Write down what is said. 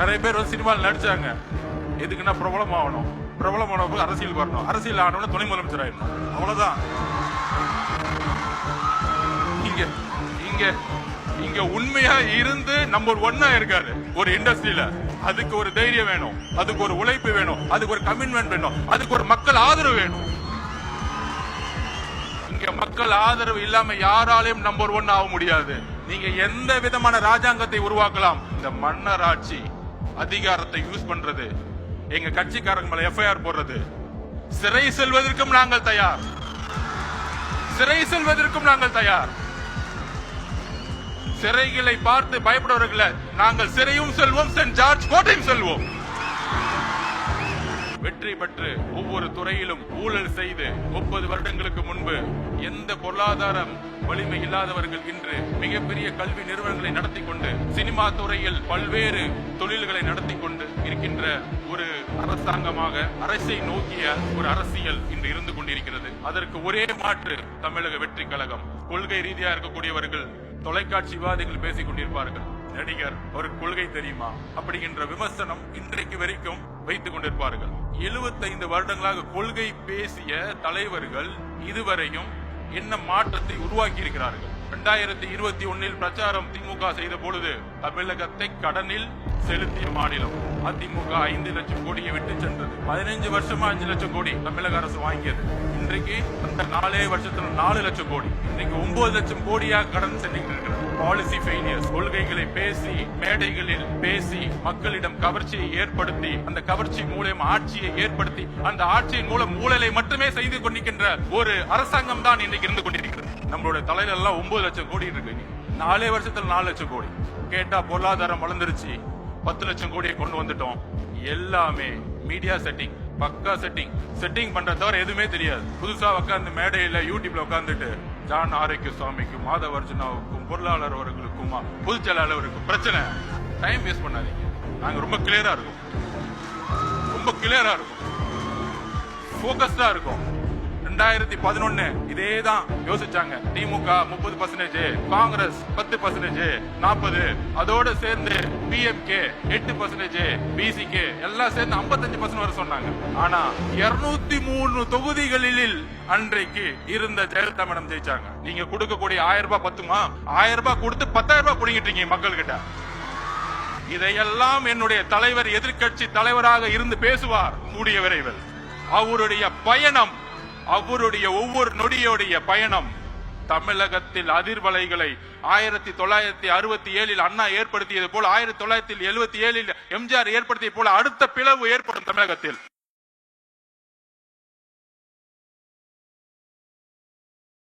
நிறைய பேர் வந்து சினிமாவில் நடிச்சாங்க. எதுக்குன்னா பிரபலம் ஆகணும். பிரபலம் ஆன அரசியல் வரணும். அரசியல் ஆனவன துணை முதலமைச்சர் ஆயிடணும். அவ்வளவுதான். இங்க இங்க இங்க உண்மையா இருந்து நம்பர் ஒன்னா இருக்காரு. ஒரு இண்டஸ்ட்ரியில அதுக்கு ஒரு தைரியம் வேணும். அதுக்கு ஒரு உழைப்பு வேணும். அதுக்கு ஒரு கமிட்மெண்ட் வேணும். அதுக்கு ஒரு மக்கள் ஆதரவு வேணும். இங்க மக்கள் ஆதரவு இல்லாம யாராலையும் நம்பர் ஒன் ஆக முடியாது. நீங்க எந்த விதமான ராஜாங்கத்தை உருவாக்கலாம்? இந்த மன்னர் ஆட்சி அதிகாரத்தை யூஸ் பண்றது. எங்க கட்சிக்காரங்க மேல எஃப்ஐஆர் போடுறது. சிறை செல்வதற்கும் நாங்கள் தயார். சிறை செல்வதற்கும் நாங்கள் தயார். சிறைகளை பார்த்து பயப்படுவர்களை நாங்கள் சிறையும் செல்வோம் சென்ட் ஜார்ஜ் கோட்டையும் செல்வோம். வெற்றி பெற்று ஒவ்வொரு துறையிலும் ஊழல் செய்து முப்பது வருடங்களுக்கு முன்பு எந்த பொருளாதாரம் வலிமை இல்லாதவர்கள் இன்று மிகப்பெரிய கல்வி நிறுவனங்களை நடத்தி கொண்டு சினிமா துறையில் பல்வேறு தொழில்களை நடத்தி கொண்டு இருக்கின்ற ஒரு அரசாங்கமாக அரசை நோக்கிய ஒரு அரசியல் இன்று இருந்து கொண்டிருக்கிறது. அதற்கு ஒரே மாற்று தமிழக வெற்றி கழகம். கொள்கை ரீதியாக இருக்கக்கூடியவர்கள் தொலைக்காட்சி விவாதிகள் பேசிக் கொண்டிருப்பார்கள். நடிகர் ஒரு கொள்கை தெரியுமா? அப்படிங்கின்ற விமர்சனம் இன்றைக்கு வரைக்கும் வைத்துக் கொண்டிருப்பார்கள். 75 வருடங்களாக கொள்கை பேசிய தலைவர்கள் இதுவரையும் என்ன மாற்றத்தை உருவாக்கி இருக்கிறார்கள் இரண்டாயிரத்தி இருபத்தி ஒன்னில் பிரச்சாரம் திமுக செய்த பொழுது தமிழகத்தை கடனில் செலுத்திய மாநிலம். அதிமுக ஐந்து லட்சம் கோடியை விட்டு சென்றது. பதினைஞ்சு வருஷமா அஞ்சு லட்சம் கோடி தமிழக அரசு வாங்கியது. இன்றைக்கு அந்த நாலே வருஷத்துல நாலு லட்சம் கோடி. இன்னைக்கு ஒன்பது லட்சம் கோடியா கடன் சென்றுட்டு இருக்கிறது பாலிசி ஃபெயிலியர்ஸ் கொள்கைகளை பேசி மேடைகளில் பேசி மக்களிடம் கவர்ச்சியை ஏற்படுத்தி அந்த கவர்ச்சி மூலம் ஆட்சியை ஏற்படுத்தி அந்த ஆட்சியின் மூலம் ஊழலை மட்டுமே செய்து கொண்டிருக்கின்ற ஒரு அரசாங்கம் தான் இன்னைக்கு இருந்து கொண்டிருக்கிறது. நம்மளோட தலையில எல்லாம் ஒன்பது லட்சம் கோடி இருக்கு. நாலே வருஷத்துல நாலு லட்சம் கோடி. கேட்டா பொருளாதாரம் வளர்ந்துருச்சு. பத்து லட்சம் கோடியை கொண்டு வந்துட்டோம். எல்லாமே மீடியா செட்டிங் பக்கா செட்டிங் செட்டிங் பண்ற தவிர எதுவுமே தெரியாது. புதுசா உட்காந்து மேடையில யூடியூப்ல உட்காந்துட்டு ஜான் ஆரோக்கிய சுவாமிக்கும் மாதவர்ஜுனாவுக்கும் பொருளாளர் அவர்களுக்கும் பொதுச் செயலாளருக்கும் பிரச்சனை. டைம் வேஸ்ட் பண்ணாதீங்க. நாங்க ரொம்ப கிளியரா இருக்கோம். ரொம்ப கிளியரா இருக்கும். போக்கஸ்டா இருக்கும். ரெண்டாயிரத்தி பதினொன்னு இதே தான் யோசிச்சாங்க. திமுக முப்பது பர்சன்டேஜ் காங்கிரஸ் பத்து பர்சன்டேஜ் நாற்பது அதோட சேர்ந்து பிஎம்கே எட்டு பர்சன்டேஜ் பிசிகே எல்லாம் சேர்ந்து 55% பர்சன்ட் வர சொன்னாங்க. ஆனா இருநூத்தி மூணு தொகுதிகளில் அன்றைக்கு இருந்த ஜெயலலிதா மேடம் ஜெயிச்சாங்க. நீங்க கொடுக்கக்கூடிய ஆயிரம் ரூபாய் பத்துமா? ஆயிரம் ரூபாய் கொடுத்து பத்தாயிரம் ரூபாய் இருக்கீங்க மக்கள் கிட்ட இதையெல்லாம் என்னுடைய தலைவர் எதிர்க்கட்சி தலைவராக இருந்து பேசுவார். கூடிய விரைவில். அவருடைய பயணம் அவருடைய ஒவ்வொரு நொடியோடைய பயணம் தமிழகத்தில் அதிர்வலைகளை ஆயிரத்தி தொள்ளாயிரத்தி அறுபத்தி ஏழில் அண்ணா ஏற்படுத்தியது போல ஆயிரத்தி தொள்ளாயிரத்தி எழுபத்தி ஏழில் எம்ஜிஆர் ஏற்படுத்தியது போல அடுத்த பிளவு ஏற்படும் தமிழகத்தில்.